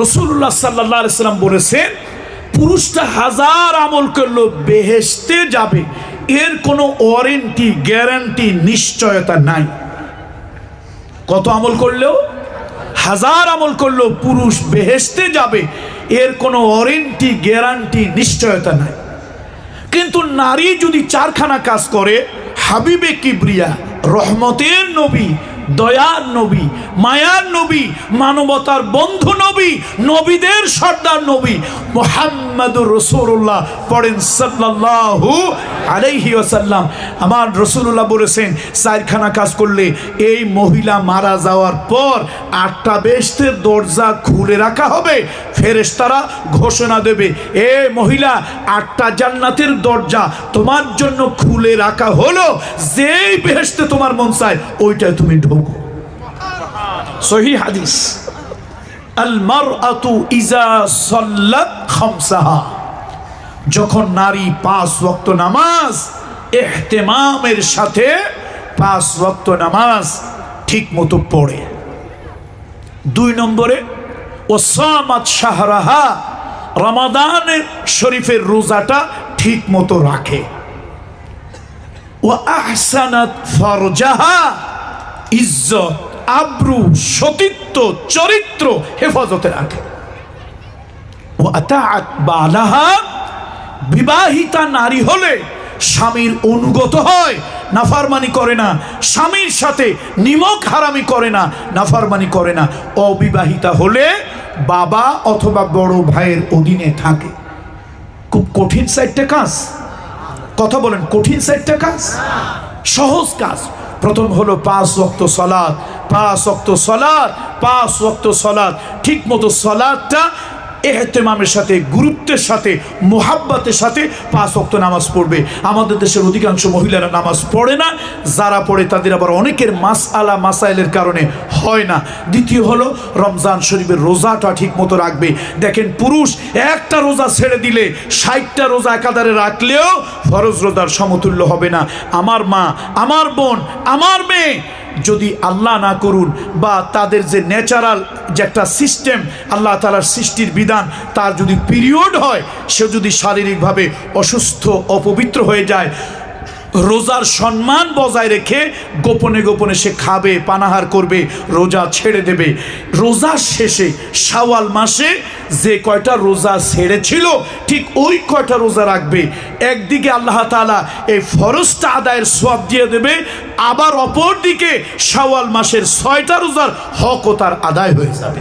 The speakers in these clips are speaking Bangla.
রসুল্লাহ সাল্লাহ সাল্লাম বলেছেন, পুরুষটা হাজার আমল করল বেহেশতে যাবে। এর কোনো ওয়ারেন্টি, গ্যারান্টি, নিশ্চয়তা নাই। কত আমল করলেও? হাজার আমল করলেও পুরুষ বেহেশতে যাবে। এর কোনো ওয়ারেন্টি, গ্যারান্টি, নিশ্চয়তা নাই। কিন্তু নারী যদি চারখানা কাজ করে, হাবিবে কিবরিয়া, রহমতের নবী দয়ার নবী মায়ার নবী মানবতার বন্ধু নবী নবীদের সর্দার নবী মোহাম্মদুর রসুল্লাহ পড়েন সাল্লাল্লাহু আলাইহি ওয়াসাল্লাম। আমার রসুল্লাহ বলেছেন, চারখানা কাজ করলে এই মহিলা মারা যাওয়ার পর আটটা বেস্তের দরজা খুলে রাখা হবে। ফেরেশতারা ঘোষণা দেবে, এ মহিলা, আটটা জান্নাতের দরজা তোমার জন্য খুলে রাখা হলো। যেই বেহেশতে তোমার মন চায় তুমি ঢোকো। সহি হাদিস। যখন নারী পাঁচ ওয়াক্ত নামাজ, এহতেমামের সাথে পাঁচ ওয়াক্ত নামাজ ঠিক মতো পড়ে। দুই নম্বরে, ওসামাত শাহরাহা রমাদানের শরীফের রোজাটা ঠিক মতো রাখে। ও আহসানাত ফরজাহা, ইজ্জত, আব্রু, সতীত্ব চরিত্র হেফাজতে রাখে বিবাহিতা নারী হলে স্বামীর অনুগত হয়, নাফারমানি করে না। স্বামীর সাথে নিমক হারামি করে না, নাফারমানি করে না। অবিবাহিতা হলে বাবা অথবা বড় ভাইয়ের অধীনে থাকে। খুব কঠিন সাইডটা কাজ। কথা বলেন, কঠিন সাইডটা কাজ? সহজ কাজ। প্রথম হলো পাঁচ রক্ত সলাদ পাঁচ রক্ত সলাদ পাঁচ রক্ত সলাদ ঠিক মতো সলাদটা এহতেমামের সাথে, গুরুত্বের সাথে, মোহাব্বতের সাথে পাঁচ ওয়াক্ত নামাজ পড়বে। আমাদের দেশের অধিকাংশ মহিলারা নামাজ পড়ে না, যারা পড়ে তাদের আবার অনেকের মাস আলা মাসাইলের কারণে হয় না। দ্বিতীয় হলো, রমজান শরীফের রোজাটা ঠিক মতো রাখবে। দেখেন পুরুষ একটা রোজা ছেড়ে দিলে ষাটটা রোজা একাধারে রাখলেও ফরজ রোজার সমতুল্য হবে না। আমার মা, আমার বোন, আমার মেয়ে যদি আল্লাহ না করুন বা তাদের যে ন্যাচারাল যে একটা সিস্টেম আল্লাহ তালার সৃষ্টির বিধান, তার যদি পিরিয়ড হয়, সে যদি শারীরিকভাবে অসুস্থ, অপবিত্র হয়ে যায় রোজার সম্মান বজায় রেখে গোপনে গোপনে সে খাবে, পানাহার করবে, রোজা ছেড়ে দেবে। রোজার শেষে, শাওয়াল মাসে যে কয়টা রোজা ছেড়েছিল, ঠিক ওই কয়টা রোজা রাখবে? একদিকে আল্লাহ তালা এই ফরজটা আদায়ের সব দিয়ে দেবে, আবার অপর দিকে শাওয়াল মাসের ছয়টা রোজার হকও তার আদায় হয়ে যাবে।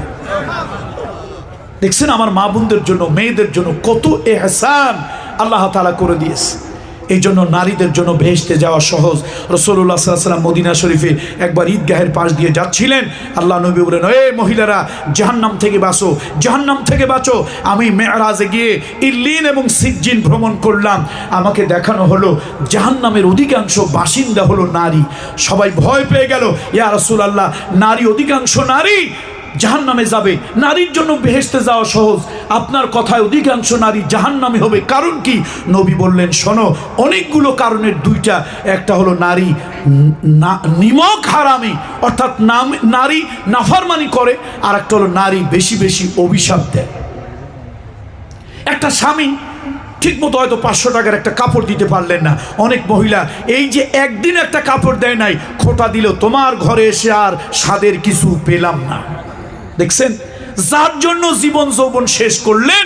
দেখছেন আমার মা বোনদের জন্য, মেয়েদের জন্য কত এহসান আল্লাহ তালা করে দিয়েছে। এই জন্য নারীদের জন্য ভেসতে যাওয়া সহজ। রসুল্লাহ সাল্লাম মদিনা শরীফে একবার ঈদগাহের পাশ দিয়ে যাচ্ছিলেন। আল্লাহ নবী বলেন এ মহিলারা, জাহান্নাম থেকে বাঁচো, জাহান্নাম থেকে বাঁচো। আমি মেয়ারাজে গিয়ে ইল্লিন এবং সিজ্জিন ভ্রমণ করলাম। আমাকে দেখানো হলো, জাহান্নামের অধিকাংশ বাসিন্দা হলো নারী। সবাই ভয় পেয়ে গেল, ইয়া রসুল আল্লাহ নারী অধিকাংশ নারী? জাহান নামে যাবে। নারীর জন্য বেহেসতে যাওয়া সহজ। আপনার কথায় অধিকাংশ নারী জাহান নামে হবে। কারণ কি? নবী বললেন, শোনো, অনেকগুলো কারণের দুইটা। একটা হলো নারী নিমক হারামি, অর্থাৎ নাম নারী নাফারমানি করে। আর একটা হলো নারী বেশি বেশি অভিশাপ দেয়। একটা স্বামী ঠিক মতো হয়তো পাঁচশো টাকার একটা কাপড় দিতে পারলেন না। অনেক মহিলা, এই যে একদিন একটা কাপড় দেয় নাই, খোটা দিল তোমার ঘরে এসে আর স্বাদের কিছু পেলাম না। দেখছেন? যার জন্য জীবন যৌবন শেষ করলেন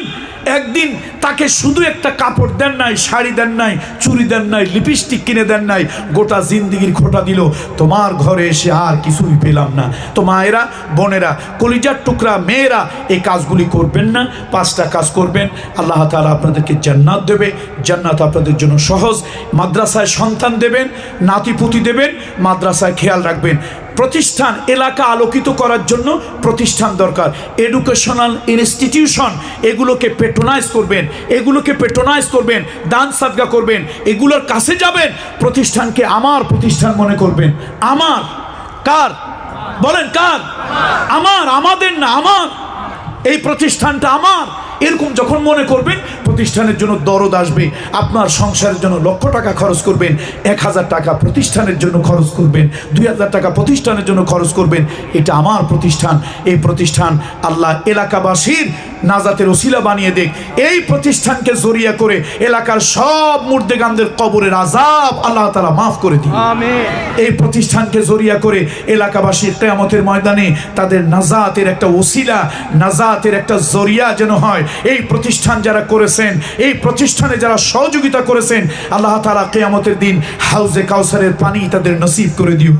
একদিন তাকে শুধু একটা কাপড় দেন নাই, শাড়ি দেন নাই চুরি দেন নাই, লিপস্টিক কিনে দেন নাই, গোটা জিন্দিগির খোটা দিল। তোমার ঘরে এসে আর কিছুই পেলাম না। তো মায়েরা, বোনেরা, কলিজার টুকরা, মেয়েরা, এই কাজগুলি করবেন না, পাঁচটা কাজ করবেন। আল্লাহ তালা আপনাদেরকে জান্নাত দেবে, জান্নাত আপনাদের জন্য সহজ। মাদ্রাসায় সন্তান দেবেন, নাতিপুতি দেবেন, মাদ্রাসায় খেয়াল রাখবেন। প্রতিষ্ঠান, এলাকা আলোকিত করার জন্য প্রতিষ্ঠান দরকার। এডুকেশনাল ইনস্টিটিউশন এগুলোকে পেট্রোনাইজ করবেন, এগুলোকে পেট্রোনাইজ করবেন, দান সাদগা করবেন, এগুলোর কাছে যাবেন, প্রতিষ্ঠানকে আমার প্রতিষ্ঠান মনে করবেন। আমার, কার? বলেন কার? আমার, আমাদের না, আমার। এই প্রতিষ্ঠানটা আমার। এরকম যখন মনে করবেন, প্রতিষ্ঠানের জন্য দরদ আসবে, আপনার সংসারের জন্য লক্ষ টাকা খরচ করবেন, এক হাজার টাকা প্রতিষ্ঠানের জন্য খরচ করবেন, দুই হাজার টাকা প্রতিষ্ঠানের জন্য খরচ করবেন, এটা আমার প্রতিষ্ঠান। এই প্রতিষ্ঠান আল্লাহ এলাকাবাসীর নাজাতের ওসিলা বানিয়ে দেখ। এই প্রতিষ্ঠানকে জড়িয়া করে এলাকার সব মুর্দেগানদের কবরের আজাব আল্লাহ তালা মাফ করে দিন এই প্রতিষ্ঠানকে জড়িয়া করে এলাকাবাসীর কেয়ামতের ময়দানে তাদের নাজাতের একটা ওসিলা নাজাতের একটা জরিয়া যেন হয়। এই প্রতিষ্ঠান যারা করেছেন এই প্রতিষ্ঠানে যারা সহযোগিতা করেছেন আল্লাহ তালা কেয়ামতের দিন হাউজে কাউসারের পানি তাদের নসিব করে দিও।